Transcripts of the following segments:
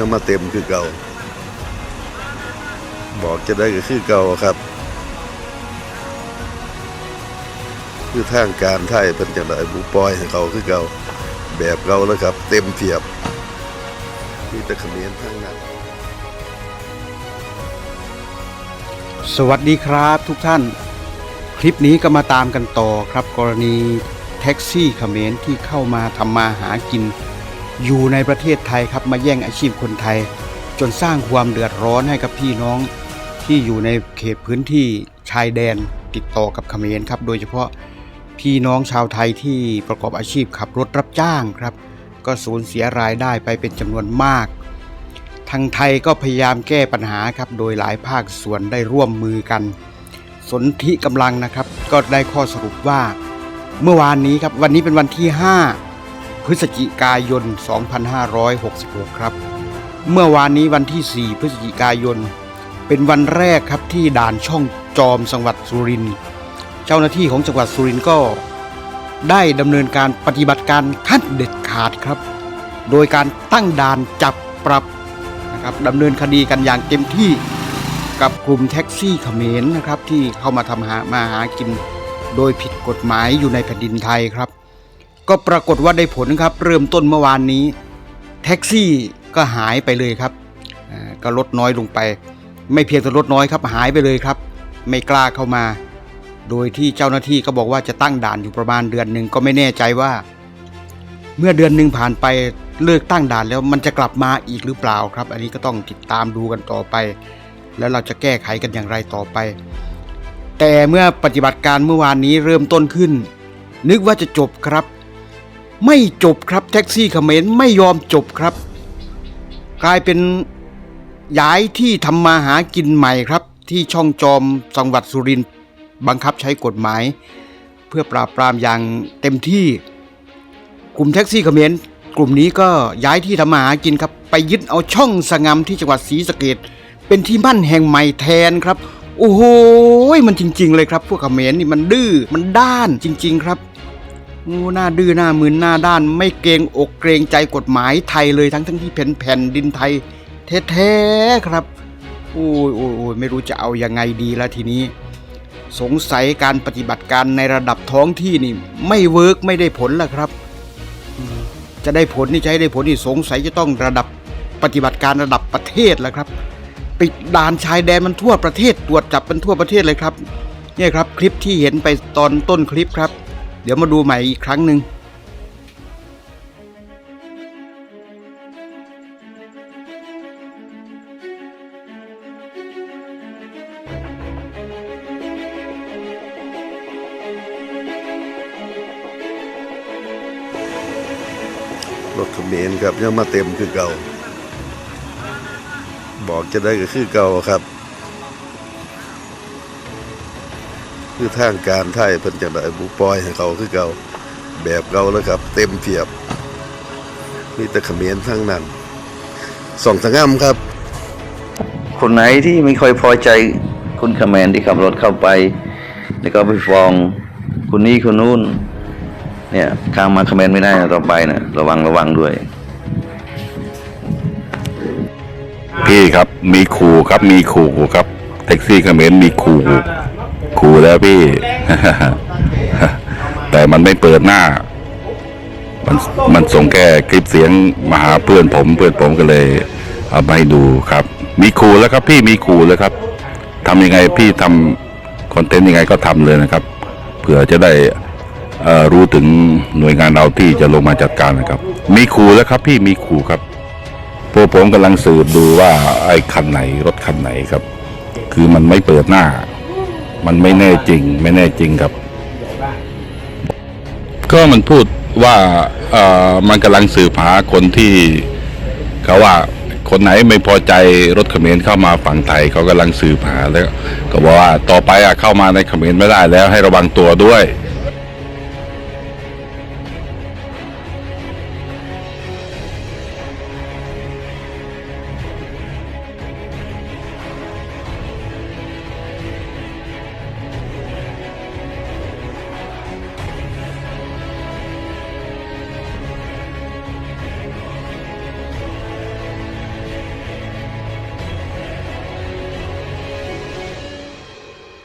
ยังมาเต็มคือเก่า บอกจะได้ก็คือเก่าครับ คือทางการไทยเป็นจังไดบุปล่อยให้เขาคือเก่าแบบเก่าแล้วครับ เต็มเทียบมีแต่เขมิ้นทั้งนั้นสวัสดีครับทุกท่าน คลิปนี้ก็มาตามกันต่อครับ กรณีแท็กซี่เขมรที่เข้ามาทำมาหากิน อยู่ในประเทศไทยครับมาแย่งอาชีพคนไทย จนสร้างความเดือดร้อนให้กับพี่น้อง ที่อยู่ในเขตพื้นที่ชายแดนติดต่อกับเขมรครับ โดยเฉพาะพี่น้องชาวไทยที่ประกอบอาชีพขับรถรับจ้างครับ ก็สูญเสียรายได้ไปเป็นจำนวนมาก ทางไทยก็พยายามแก้ปัญหาครับ โดยหลายภาคส่วนได้ร่วมมือกัน สนธิกำลังนะครับ ก็ได้ข้อสรุปว่า เมื่อวานนี้ครับวันนี้เป็นวันที่ 5 พฤศจิกายน 2566 ครับ เมื่อวานนี้วันที่ 4 พฤศจิกายน เป็นวันแรกครับที่ด่านช่องจอมจังหวัดสุรินทร์เจ้าหน้าที่ของจังหวัดสุรินทร์ก็ ได้ดำเนินการปฏิบัติการขั้นเด็ดขาดครับ โดยการตั้งด่านจับปรับนะครับดำเนินคดีกันอย่างเต็มที่กับกลุ่มแท็กซี่เขมรนะครับที่เข้ามาทำหามาหากิน โดยผิดกฎหมายอยู่ในแผ่นดินไทยครับ ก็ปรากฏว่าได้ผลครับ เริ่มต้นเมื่อวานนี้ แท็กซี่ก็หายไปเลยครับก็ลดน้อยลงไป ไม่เพียงแต่ลดน้อยครับหายไปเลยครับ ไม่กล้าเข้ามา โดยที่เจ้าหน้าที่ก็บอกว่าจะตั้งด่านอยู่ประมาณเดือนหนึ่งก็ไม่แน่ใจว่า เมื่อเดือนหนึ่งผ่านไปเลิกตั้งด่านแล้วมันจะกลับมาอีกหรือเปล่าครับ อันนี้ก็ต้องติดตามดูกันต่อไป แล้วเราจะแก้ไขกันอย่างไรต่อไป แต่เมื่อปฏิบัติการเมื่อวานนี้เริ่มต้นขึ้น นึกว่าจะจบครับ ไม่จบครับแท็กซี่เขมรไม่ยอมจบครับ กลายเป็นย้ายที่ทำมาหากินใหม่ครับ ที่ช่องจอมจังหวัดสุรินทร์บังคับใช้กฎหมาย เพื่อปราบปรามอย่างเต็มที่ กลุ่มแท็กซี่เขมรกลุ่มนี้ก็ย้ายที่ทำมาหากินครับ ไปยึดเอาช่องสงามที่จังหวัดศรีสะเกดเป็นที่มั่นแห่งใหม่แทนครับ โอ้โหมันจริง ๆ เลยครับ พวกเขมรนี่มันดื้อมันด้านจริง ๆ ครับ โอ้หน้าดื้อหน้ามึนหน้าด้าน ไม่เกรงอกเกรงใจกฎหมายไทยเลยทั้งทั้งที่เป็นแผ่นดินไทยแท้ๆครับโอ้ยโอ้ยอยไม่รู้จะเอายังไงดีแล้วทีนี้ สงสัยการปฏิบัติการในระดับท้องที่นี่ ไม่เวิร์กไม่ได้ผลแล้วครับ จะได้ผลนี่จะให้ได้ผลนี่สงสัยจะต้องระดับปฏิบัติการระดับประเทศแล้วครับ ปิดด่านชายแดนมันทั่วประเทศตรวจจับมันทั่วประเทศเลยครับเนี่ยครับคลิปที่เห็นไปตอนต้นคลิปครับ เดี๋ยวมาดูใหม่อีกครั้งหนึ่งรถเขมิ้นครับยังมาเต็มคือเก่า บอกจะได้ก็คือเก่าครับ คือทางการไทยเป็นจังไดบุปล่อยให้เขาคือเก่าแบบเก่าแล้วครับ เต็มเทียบ มีแต่เขมิ้นทั้งนั้นสองสงามครับ คนไหนที่ไม่ค่อยพอใจคุณคแมนที่ขับรถเข้าไป แล้วก็ไปฟ้องคนนี้คนนู้นเนี่ยข้ามมาคแมนไม่ได้นะต่อไปนะระวังระวังด้วย พี่ครับมีขู่ครับมีขู่ครับแท็กซี่เขมรมีขู่ ขู่แล้วพี่ แต่มันไม่เปิดหน้า มันมันส่งแค่คลิปเสียงมาหาเพื่อนผมเพื่อนผมก็เลยเอามาให้ดูครับ มีขู่แล้วครับ พี่มีขู่แล้วครับทำยังไงพี่ทำคอนเทนต์ยังไงก็ทำเลยนะครับ เผื่อจะได้อ่อรู้ถึงหน่วยงานเราที่จะลงมาจัดการนะครับ มีขู่แล้วครับพี่มีขู่ครับพวกผมกำลังสืบดูว่าไอ้คันไหนรถคันไหนครับ คือมันไม่เปิดหน้า มันไม่แน่จริง ไม่แน่จริงครับ ก็มันพูดว่าเอ่อมันกำลังสืบหาคนที่เขาว่าคนไหนไม่พอใจรถเขมรเข้ามาฝั่งไทยเขากำลังสืบหาแล้ว ก็บอกว่าต่อไปอะเข้ามาในเขมรไม่ได้แล้วให้ระวังตัวด้วย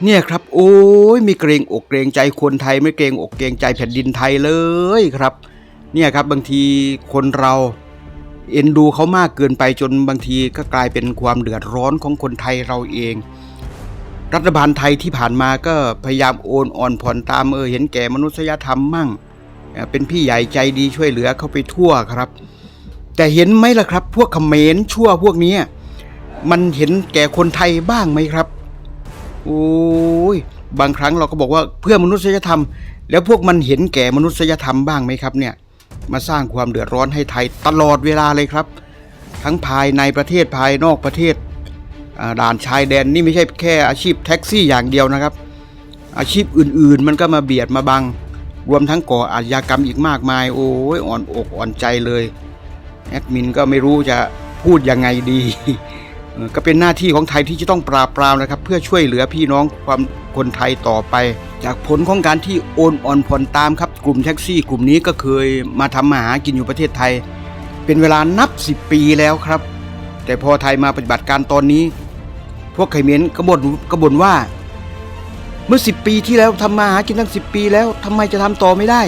เนี่ยครับ โอ้ยมีเกรงอกเกรงใจคนไทยไม่เกรงอกเกรงใจแผ่นดินไทยเลยครับ เนี่ยครับบางทีคนเราเอ็นดูเขามากเกินไปจนบางทีก็กลายเป็นความเดือดร้อนของคนไทยเราเอง รัฐบาลไทยที่ผ่านมาก็พยายามโอนอ่อนผ่อนตามเออเห็นแก่มนุษยธรรมมั่ง เป็นพี่ใหญ่ใจดีช่วยเหลือเข้าไปทั่วครับ แต่เห็นไหมล่ะครับ พวกเขมรชั่วพวกนี้มันเห็นแก่คนไทยบ้างไหมครับ โอ้ยบางครั้งเราก็บอกว่าเพื่อมนุษยธรรม แล้วพวกมันเห็นแก่มนุษยธรรมบ้างไหมครับเนี่ยมาสร้างความเดือดร้อนให้ไทยตลอดเวลาเลยครับ ทั้งภายในประเทศภายนอกประเทศด่านชายแดนนี่ไม่ใช่แค่อาชีพแท็กซี่อย่างเดียวนะครับ อาชีพอื่นๆ มันก็มาเบียดมาบัง รวมทั้งก่ออาชญากรรมอีกมากมาย โอ้ยอ่อนอกอ่อนใจเลยแอดมินก็ไม่รู้จะพูดยังไงดี ก็เป็นหน้าที่ของไทยที่จะต้องปราบปรามนะครับ เพื่อช่วยเหลือพี่น้องความคนไทยต่อไป จากผลของการที่โอนอ่อนผ่อนตามครับกลุ่มแท็กซี่ กลุ่มนี้ก็เคยมาทำมาหากินอยู่ประเทศไทย เป็นเวลานับ 10 ปีแล้วครับ แต่พอไทยมาปฏิบัติการตอนนี้ พวกไขเมนกบ่นกบ่นว่า เมื่อ 10 ปีที่แล้วทำมาหากินตั้ง 10 ปีแล้วทำไมจะทำต่อไม่ได้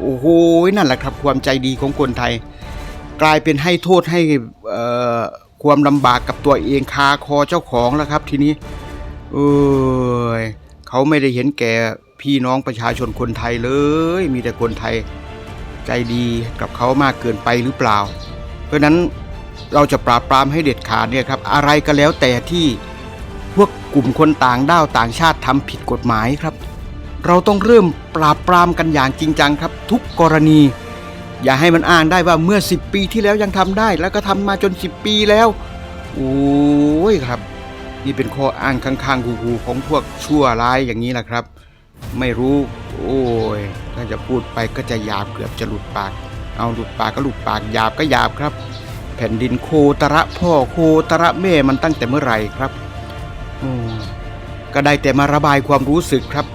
โอ้โหนั่นแหละครับ ความใจดีของคนไทย กลายเป็นให้โทษให้ ความลำบากกับตัวเองคาคอเจ้าของแล้วครับ ทีนี้ เอ้ยเขาไม่ได้เห็นแก่พี่น้องประชาชนคนไทยเลย มีแต่คนไทยใจดีกับเขามากเกินไปหรือเปล่า เพราะฉะนั้นเราจะปราบปรามให้เด็ดขาดเนี่ยครับ อะไรก็แล้วแต่ที่พวกกลุ่มคนต่างด้าวต่างชาติทำผิดกฎหมายครับ เราต้องเริ่มปราบปรามกันอย่างจริงจังครับ ทุกกรณี อย่าให้มันอ้างได้ว่าเมื่อ 10 ปีที่แล้วยังทำได้ แล้วก็ทำมาจน 10 ปีแล้ว โอ้ยครับ นี่เป็นข้ออ้างข้างๆคูๆของพวกชั่วร้ายอย่างนี้แหละครับ ไม่รู้ โอ้ยถ้าจะพูดไปก็จะหยาบเกือบจะหลุดปาก เอาหลุดปากก็หลุดปากหยาบก็หยาบครับ แผ่นดินโคตระพ่อโคตระแม่มันตั้งแต่เมื่อไหร่ครับก็ได้แต่มาระบายความรู้สึกครับ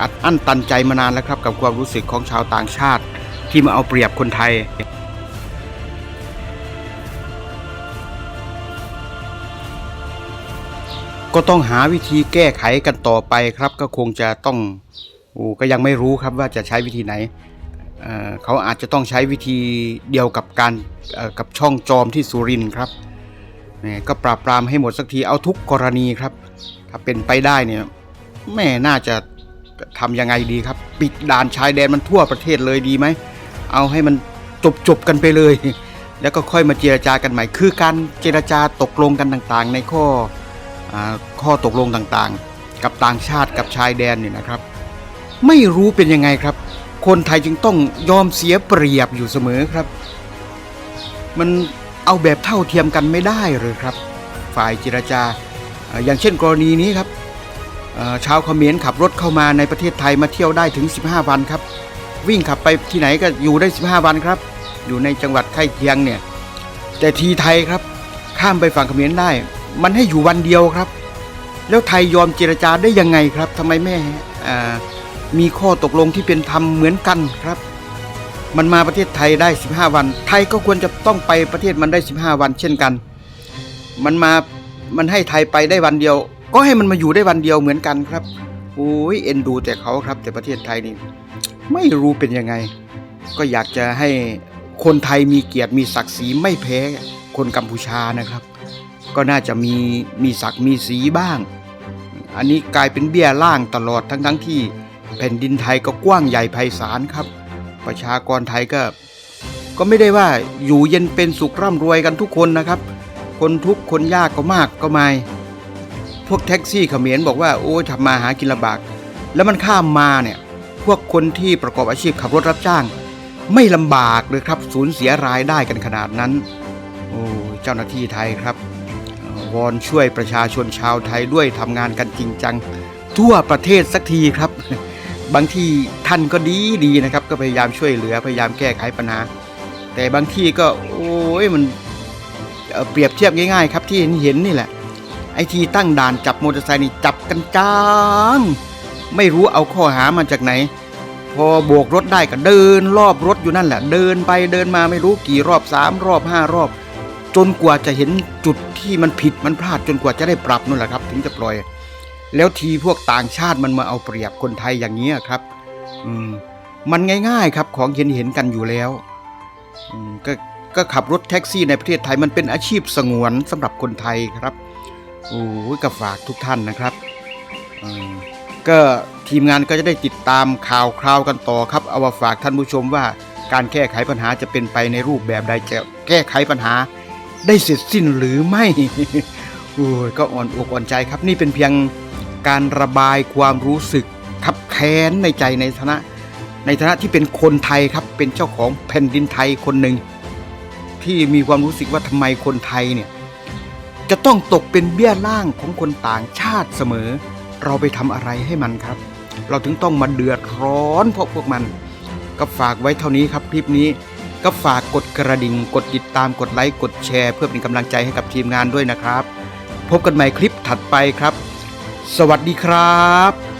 อัดอั้นตันใจมานานแล้วครับ กับความรู้สึกของชาวต่างชาติ ที่มาเอาเปรียบคนไทย ก็ต้องหาวิธีแก้ไขกันต่อไปครับ ก็คงจะต้องโอ้ก็ยังไม่รู้ครับว่าจะใช้วิธีไหนเเขาอาจจะต้องใช้วิธีเดียวกับการกับช่องจอมที่สุรินครับก็ปราบปรามให้หมดสักทีเอาทุกกรณีครับ ถ้าเป็นไปได้เนี่ยแม่น่าจะทำยังไงดีครับ ปิดด่านชายแดนมันทั่วประเทศเลยดีไหม เอาให้มันจบจบๆกันไปเลย แล้วก็ค่อยมาเจรจากันใหม่ คือการเจรจาตกลงกันต่างๆ ในข้ออข้อตกลงต่างๆ กับต่างชาติกับชายแดนเนี่ยนะครับ ไม่รู้เป็นยังไงครับ คนไทยจึงต้องยอมเสียเปรียบอยู่เสมอครับ มันเอาแบบเท่าเทียมกันไม่ได้เลยครับ ฝ่ายเจรจาอย่างเช่นกรณีนี้ครับเอ่อชาวเขมรขับรถเข้ามาในประเทศไทยมาเที่ยวได้ถึง 15 วันครับ วิ่งขับไปที่ไหนก็อยู่ได้ 15 วันครับ อยู่ในจังหวัดใกล้เคียงเนี่ย แต่ทีไทยครับ ข้ามไปฝั่งเขมรได้ มันให้อยู่วันเดียวครับ แล้วไทยยอมเจรจาได้ยังไงครับทำไมแม่มีข้อตกลงที่เป็นธรรมเหมือนกันครับ มันมาประเทศไทยได้ 15 วัน ไทยก็ควรจะต้องไปประเทศมันได้ 15 วัน เช่นกัน มันมามันให้ไทยไปได้วันเดียว ก็ให้มันมาอยู่ได้วันเดียวเหมือนกันครับโอ้ยเอ็นดูแต่เขาครับแต่ประเทศไทยนี่ ไม่รู้เป็นยังไง ก็อยากจะให้คนไทยมีเกียรติมีศักดิ์ศรีไม่แพ้คนกัมพูชานะครับ ก็น่าจะมีมีศักดิ์มีสีบ้าง อันนี้กลายเป็นเบี้ยล่างตลอดทั้งทั้งที่แผ่นดินไทยก็กว้างใหญ่ไพศาลครับ ประชากรไทยก็ ก็ไม่ได้ว่าอยู่เย็นเป็นสุขร่ำรวยกันทุกคนนะครับ คนทุกคนยากก็มากก็ไม่พวกแท็กซี่เขมรบอกว่าโอ้ทำมาหากินลำบาก แล้วมันข้ามมาเนี่ย พวกคนที่ประกอบอาชีพขับรถรับจ้าง ไม่ลำบากเลยครับสูญเสียรายได้กันขนาดนั้น โอ้เจ้าหน้าที่ไทยครับ วอนช่วยประชาชนชาวไทยด้วยทำงานกันจริงจัง ทั่วประเทศสักทีครับ บางที่ท่านก็ดีดีนะครับ ก็พยายามช่วยเหลือพยายามแก้ไขปัญหาแต่บางที่ก็โอ้ยมันเเปรียบเทียบง่ายๆ ครับที่เห็นเห็นนี่แหละไอทีตั้งด่านจับมอเตอร์ไซค์นี่จับกันจ้าง ไม่รู้เอาข้อหามาจากไหน พอโบกรถได้ก็เดินรอบรถอยู่นั่นแหละ เดินไปเดินมาไม่รู้กี่รอบสามรอบห้ารอบ จนกว่าจะเห็นจุดที่มันผิดมันพลาดจนกว่าจะได้ปรับนั่นแหละครับ ถึงจะปล่อย แล้วทีพวกต่างชาติมันมาเอาเปรียบคนไทยอย่างนี้ครับ อืมมันง่ายๆครับของเห็นเห็นกันอยู่แล้วก็ก็ขับรถแท็กซี่ในประเทศไทยมันเป็นอาชีพสงวนสำหรับคนไทยครับโอ้ยก็ฝากทุกท่านนะครับอืม ก็ทีมงานก็จะได้ติดตามข่าวคราวกันต่อครับ เอามาฝากท่านผู้ชมว่าการแก้ไขปัญหาจะเป็นไปในรูปแบบใดจะแก้ไขปัญหา ได้เสร็จสิ้นหรือไม่โอ้ยก็อ่อนอกอ่อนใจครับนี่เป็นเพียงการระบายความรู้สึกขับแค้นในใจในฐานะ ในฐานะที่เป็นคนไทยครับเป็นเจ้าของแผ่นดินไทยคนหนึ่งที่มีความรู้สึกว่าทำไมคนไทยเนี่ยจะต้องตกเป็นเบี้ยล่างของคนต่างชาติเสมอ เราไปทำอะไรให้มันครับ เราถึงต้องมาเดือดร้อนเพราะพวกมัน ก็ฝากไว้เท่านี้ครับคลิปนี้ก็ฝากกดกระดิ่ง กดติดตามกดไลค์กดแชร์ เพื่อเป็นกำลังใจให้กับทีมงานด้วยนะครับ พบกันใหม่คลิปถัดไปครับ สวัสดีครับ